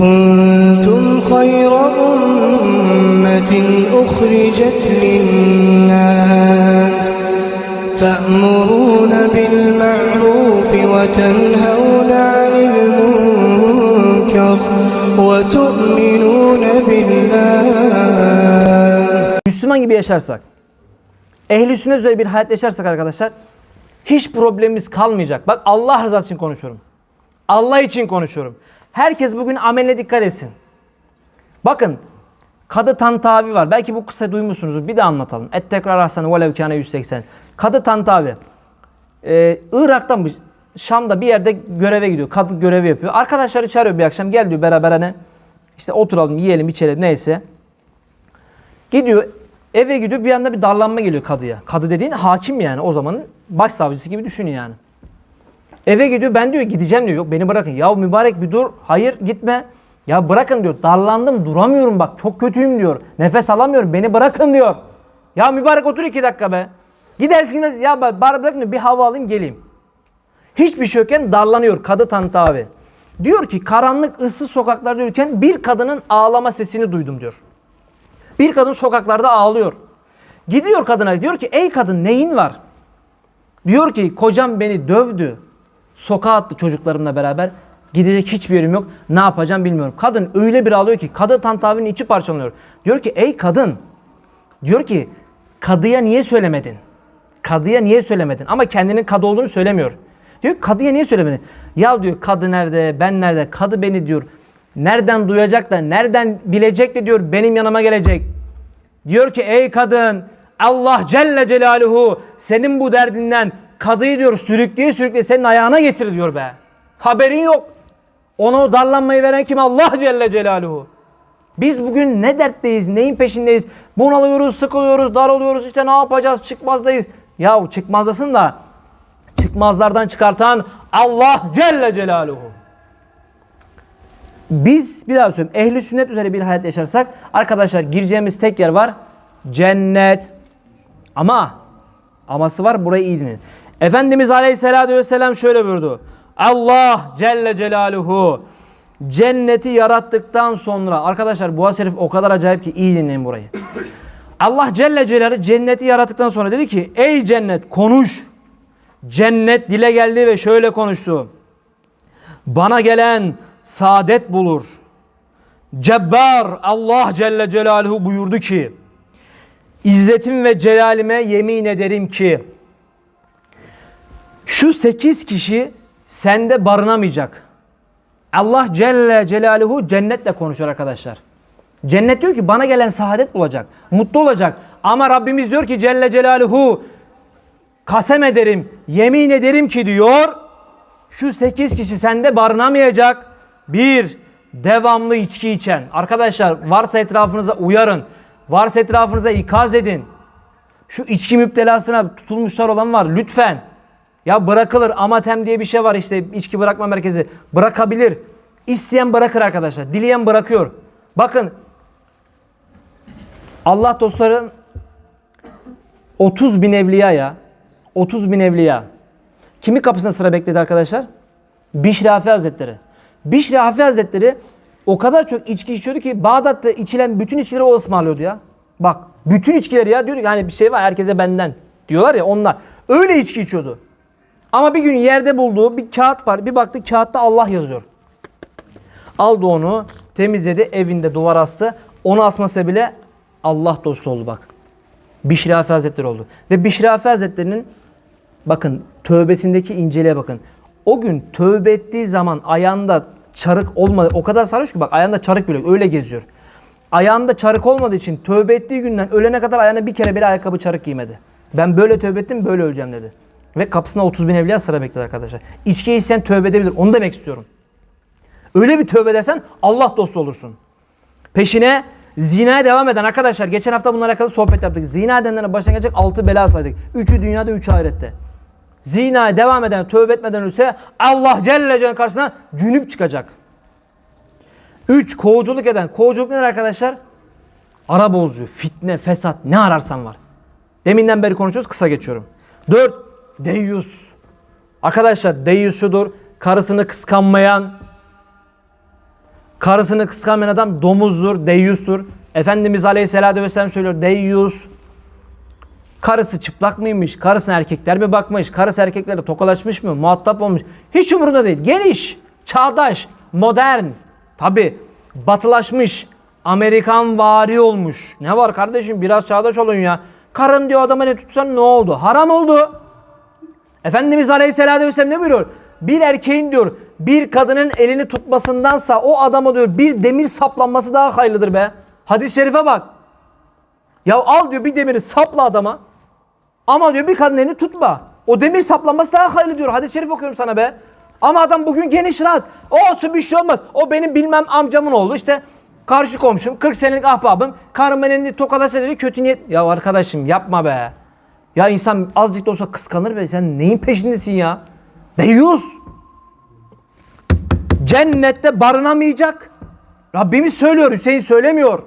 كنتم خير أمة أخرجت للناس تأمرون بالمعروف وتنهون عن المنكر وتؤمنون بالله Müslüman gibi yaşarsak, ehli sünnet üzere bir hayat yaşarsak arkadaşlar hiç problemimiz kalmayacak. Bak Allah rızası için konuşuyorum. Allah için konuşuyorum. Herkes bugün ameline dikkat etsin. Bakın Kadı Tantavi var. Belki bu kısa duymuşsunuzdur. Bir de anlatalım. Et tekrar ahsanı velev kâne 180. Kadı Tantavi. Ee, Irak'ta mı? Şam'da bir yerde göreve gidiyor. Kadı görevi yapıyor. Arkadaşları çağırıyor bir akşam. Gel diyor beraber hani işte oturalım, yiyelim, içelim neyse. Gidiyor eve gidiyor bir anda bir darlanma geliyor kadıya. Kadı dediğin hakim yani o zamanın başsavcısı gibi düşünün yani. Eve gidiyor ben diyor gideceğim diyor. Yok beni bırakın. Ya mübarek bir dur. Hayır gitme. Ya bırakın diyor. Darlandım duramıyorum bak çok kötüyüm diyor. Nefes alamıyorum beni bırakın diyor. Ya mübarek otur iki dakika be. Gidersin ya bari bırakın diyor, bir hava alayım geleyim. Hiçbir şey yokken darlanıyor kadı tantavi. Diyor ki karanlık ıssız sokaklarda yürürken bir kadının ağlama sesini duydum diyor. Bir kadın sokaklarda ağlıyor. Gidiyor kadına diyor ki ey kadın neyin var? Diyor ki kocam beni dövdü. Sokağa attı çocuklarımla beraber. Gidecek hiçbir yerim yok. Ne yapacağım bilmiyorum. Kadın öyle bir ağlıyor ki kadın tantavinin içi parçalanıyor. Diyor ki ey kadın. Diyor ki kadıya niye söylemedin? Kadıya niye söylemedin? Ama kendinin kadı olduğunu söylemiyor. Diyor kadıya niye söylemedin? Ya diyor kadı nerede? Ben nerede? Kadı beni diyor. Nereden duyacak da nereden bilecek de diyor benim yanıma gelecek. Diyor ki ey kadın Allah Celle Celaluhu senin bu derdinden kadıyı diyor sürükleye sürükleye senin ayağına getir diyor be. Haberin yok. Ona o darlanmayı veren kim? Allah Celle Celaluhu. Biz bugün ne dertteyiz, neyin peşindeyiz? Bunalıyoruz, sıkılıyoruz, daralıyoruz, işte ne yapacağız, çıkmazdayız. Yahu çıkmazdasın da çıkmazlardan çıkartan Allah Celle Celaluhu. Biz bir daha söyleyeyim. Ehli sünnet üzere bir hayat yaşarsak arkadaşlar gireceğimiz tek yer var. Cennet. Ama aması var burayı iyi dinleyin. Efendimiz Aleyhisselatü Vesselam şöyle buyurdu. Allah Celle Celaluhu cenneti yarattıktan sonra arkadaşlar bu şerif o kadar acayip ki iyi dinleyin burayı. Allah Celle Celaluhu cenneti yarattıktan sonra dedi ki ey cennet konuş. Cennet dile geldi ve şöyle konuştu. Bana gelen saadet bulur. Cebbar Allah Celle Celaluhu buyurdu ki İzzetim ve celalime yemin ederim ki şu sekiz kişi sende barınamayacak. Allah Celle Celaluhu cennetle konuşuyor arkadaşlar. Cennet diyor ki bana gelen saadet bulacak. Mutlu olacak. Ama Rabbimiz diyor ki Celle Celaluhu kasem ederim, yemin ederim ki diyor şu sekiz kişi sende barınamayacak. Bir, devamlı içki içen. Arkadaşlar varsa etrafınıza uyarın. Varsa etrafınıza ikaz edin. Şu içki müptelasına tutulmuşlar olan var. Lütfen. Ya bırakılır. Amatem diye bir şey var işte içki bırakma merkezi. Bırakabilir. İsteyen bırakır arkadaşlar. Dileyen bırakıyor. Bakın Allah dostların 30 bin evliya ya. 30 bin evliya. Kimi kapısına sıra bekledi arkadaşlar? Bişri Hafi Hazretleri. Bişri Hafi Hazretleri o kadar çok içki içiyordu ki Bağdat'ta içilen bütün içkileri o ısmarlıyordu ya. Bak bütün içkileri ya diyor ki hani bir şey var herkese benden diyorlar ya onlar. Öyle içki içiyordu. Ama bir gün yerde bulduğu bir kağıt var. Bir baktı kağıtta Allah yazıyor. Aldı onu temizledi evinde duvar astı. Onu asmasa bile Allah dostu oldu bak. Bişri Hafi Hazretleri oldu. Ve Bişri Hafi Hazretleri'nin bakın tövbesindeki inceliğe bakın. O gün tövbe ettiği zaman ayağında çarık olmadı. O kadar sarhoş ki bak ayağında çarık bile yok. öyle geziyor. Ayağında çarık olmadığı için tövbe ettiği günden ölene kadar ayağına bir kere bile ayakkabı çarık giymedi. Ben böyle tövbe ettim böyle öleceğim dedi. Ve kapısına 30 bin evliya sıra bekledi arkadaşlar. İçki içsen tövbe edebilir. Onu demek istiyorum. Öyle bir tövbe edersen Allah dostu olursun. Peşine zinaya devam eden arkadaşlar geçen hafta bununla alakalı sohbet yaptık. Zina edenlerin başına gelecek 6 bela saydık. 3'ü dünyada 3'ü ahirette. Zinaya devam eden, tövbe etmeden ölse Allah Celle Celaluhu'nun karşısına cünüp çıkacak. 3. Kovuculuk eden. Kovuculuk nedir arkadaşlar? Ara bozucu, fitne, fesat ne ararsan var. Deminden beri konuşuyoruz kısa geçiyorum. 4. Deyyus. Arkadaşlar deyyus şudur. Karısını kıskanmayan, Karısını kıskanmayan adam domuzdur, deyyustur. Efendimiz Aleyhisselatü Vesselam söylüyor deyyus. Karısı çıplak mıymış? Karısına erkekler mi bakmış? Karısı erkeklerle tokalaşmış mı? Muhatap olmuş? Hiç umurunda değil. Geniş, çağdaş, modern. Tabi batılaşmış. Amerikan vari olmuş. Ne var kardeşim biraz çağdaş olun ya. Karım diyor adama ne tutsan ne oldu? Haram oldu. Efendimiz Aleyhisselatü Vesselam ne buyuruyor? Bir erkeğin diyor bir kadının elini tutmasındansa o adama diyor bir demir saplanması daha hayırlıdır be. Hadis-i şerife bak. Ya al diyor bir demiri sapla adama. Ama diyor bir kadının elini tutma. O demir saplanması daha hayırlı diyor. Hadis-i şerif okuyorum sana be. Ama adam bugün geniş rahat. Olsun bir şey olmaz. O benim bilmem amcamın oğlu. İşte karşı komşum, 40 senelik ahbabım. Karım beni tokalaşsa dedi kötü niyet. Ya arkadaşım yapma be. Ya insan azıcık da olsa kıskanır be. Sen neyin peşindesin ya? Deyyus. Cennette barınamayacak. Rabbimiz söylüyor, Hüseyin söylemiyor.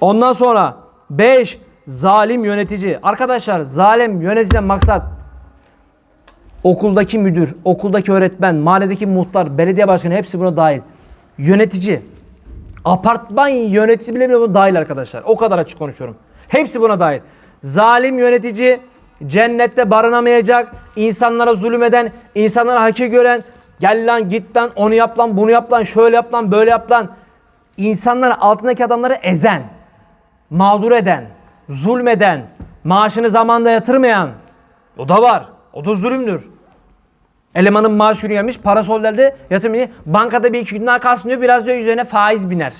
Ondan sonra 5 zalim yönetici. Arkadaşlar zalim yöneticiden maksat okuldaki müdür, okuldaki öğretmen, mahalledeki muhtar, belediye başkanı hepsi buna dahil. Yönetici. Apartman yöneticisi bile bile buna dahil arkadaşlar. O kadar açık konuşuyorum. Hepsi buna dahil. Zalim yönetici cennette barınamayacak, insanlara zulmeden, insanlara hakir gören, gel lan git lan onu yap lan bunu yap lan şöyle yap lan böyle yap lan. İnsanların altındaki adamları ezen, mağdur eden, zulmeden, maaşını zamanında yatırmayan o da var. O da zulümdür. Elemanın maaşı gelmiş, parası elde yatırmıyor. Bankada bir iki gün daha kalsın diyor. Biraz diyor üzerine faiz biner.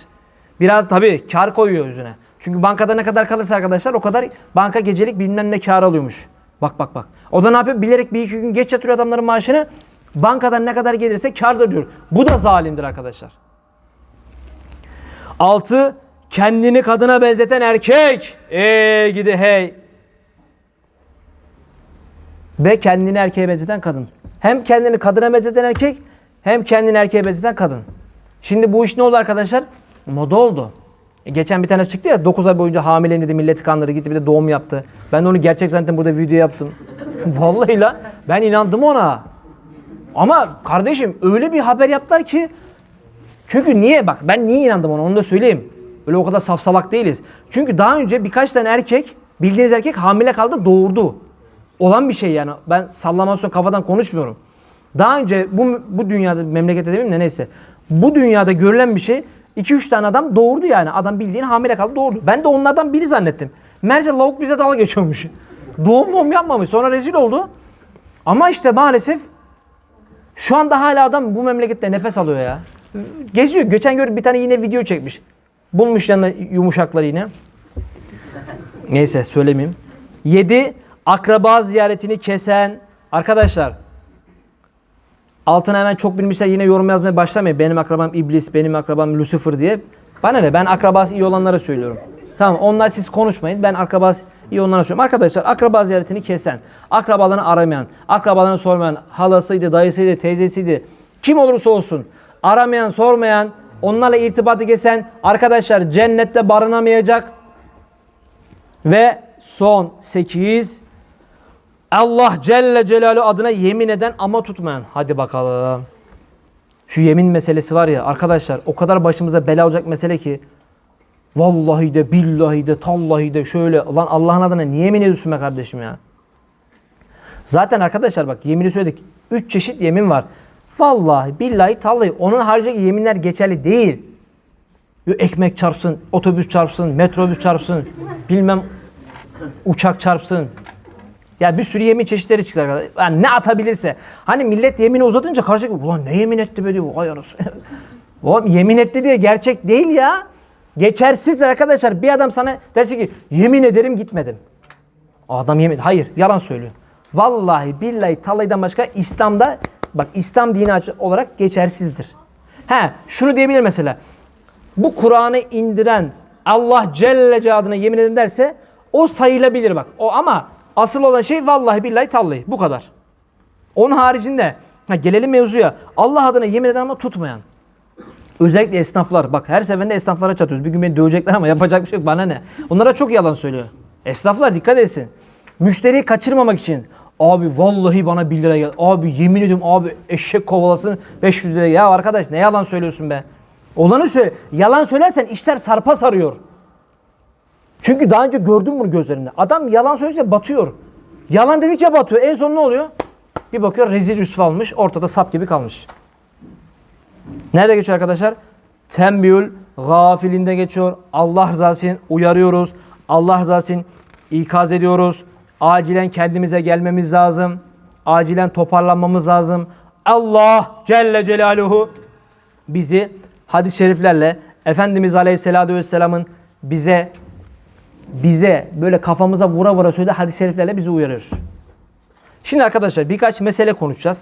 Biraz tabii kar koyuyor üzerine. Çünkü bankada ne kadar kalırsa arkadaşlar o kadar banka gecelik bilmem ne kar alıyormuş. Bak bak bak. O da ne yapıyor? Bilerek bir iki gün geç yatırıyor adamların maaşını. Bankadan ne kadar gelirse kardır diyor. Bu da zalimdir arkadaşlar. 6. Kendini kadına benzeten erkek. Eee gidi hey. Ve kendini erkeğe benzeten kadın. Hem kendini kadına benzeten erkek hem kendini erkeğe benzeten kadın. Şimdi bu iş ne oldu arkadaşlar? Moda oldu. E, geçen bir tane çıktı ya 9 ay boyunca hamileyim dedi milleti kandırdı gitti bir de doğum yaptı. Ben onu gerçek zannettim burada video yaptım. Vallahi la ben inandım ona. Ama kardeşim öyle bir haber yaptılar ki çünkü niye bak ben niye inandım ona onu da söyleyeyim. Öyle o kadar safsalak değiliz. Çünkü daha önce birkaç tane erkek bildiğiniz erkek hamile kaldı doğurdu. Olan bir şey yani. Ben sallamasyon kafadan konuşmuyorum. Daha önce bu, bu dünyada memlekette demeyeyim de neyse. Bu dünyada görülen bir şey 2-3 tane adam doğurdu yani. Adam bildiğin hamile kaldı doğurdu. Ben de onlardan biri zannettim. Merce lavuk bize dalga geçiyormuş. Doğum doğum yapmamış. Sonra rezil oldu. Ama işte maalesef şu anda hala adam bu memlekette nefes alıyor ya. Geziyor. Geçen gördüm bir tane yine video çekmiş. Bulmuş yanına yumuşakları yine. Neyse söylemeyeyim. 7. Akraba ziyaretini kesen. Arkadaşlar altına hemen çok bilmişler yine yorum yazmaya başlamayın. Benim akrabam iblis, benim akrabam Lucifer diye. Bana ne? Ben akrabası iyi olanlara söylüyorum. Tamam onlar siz konuşmayın. Ben akrabası iyi olanlara söylüyorum. Arkadaşlar akraba ziyaretini kesen, akrabalarını aramayan, akrabalarını sormayan, halasıydı, dayısıydı, teyzesiydi. Kim olursa olsun aramayan, sormayan, onlarla irtibatı kesen arkadaşlar cennette barınamayacak. Ve son 8 Allah Celle Celaluhu adına yemin eden ama tutmayan. Hadi bakalım. Şu yemin meselesi var ya arkadaşlar o kadar başımıza bela olacak mesele ki. Vallahi de billahi de tallahi de şöyle. Lan Allah'ın adına niye yemin ediyorsun be kardeşim ya? Zaten arkadaşlar bak yemini söyledik. Üç çeşit yemin var. Vallahi billahi tallahi onun haricindeki yeminler geçerli değil. Ekmek çarpsın, otobüs çarpsın, metrobüs çarpsın, bilmem uçak çarpsın. Ya bir sürü yemin çeşitleri çıktı arkadaşlar. Yani ne atabilirse. Hani millet yemini uzatınca karşı ulan ne yemin etti be diyor. Vay anasını. Oğlum yemin etti diye gerçek değil ya. Geçersizdir arkadaşlar. Bir adam sana derse ki yemin ederim gitmedim. Adam yemin Hayır yalan söylüyor. Vallahi billahi talaydan başka İslam'da bak İslam dini olarak geçersizdir. He şunu diyebilir mesela. Bu Kur'an'ı indiren Allah Celle Celaluhu'na yemin ederim derse o sayılabilir bak. O ama asıl olan şey vallahi billahi tallahi bu kadar. Onun haricinde ha, gelelim mevzuya. Allah adına yemin eden ama tutmayan. Özellikle esnaflar. Bak her seferinde esnaflara çatıyoruz. Bir gün beni dövecekler ama yapacak bir şey yok. Bana ne? Onlara çok yalan söylüyor. Esnaflar dikkat etsin. Müşteriyi kaçırmamak için Abi vallahi bana 1 lira geldi. Abi yemin ediyorum abi eşek kovalasın 500 lira. Ya arkadaş ne yalan söylüyorsun be. Olanı söyle. Yalan söylersen işler sarpa sarıyor. Çünkü daha önce gördüm bunu gözlerinde. Adam yalan söyleyince batıyor. Yalan dedikçe batıyor. En son ne oluyor? Bir bakıyor rezil rüsva almış. Ortada sap gibi kalmış. Nerede geçiyor arkadaşlar? Tembül gafilinde geçiyor. Allah rızası için uyarıyoruz. Allah rızası için ikaz ediyoruz. Acilen kendimize gelmemiz lazım. Acilen toparlanmamız lazım. Allah Celle Celaluhu bizi hadis-i şeriflerle Efendimiz Aleyhisselatü Vesselam'ın bize bize böyle kafamıza vura vura söylediği hadis-i şeriflerle bizi uyarır. Şimdi arkadaşlar birkaç mesele konuşacağız.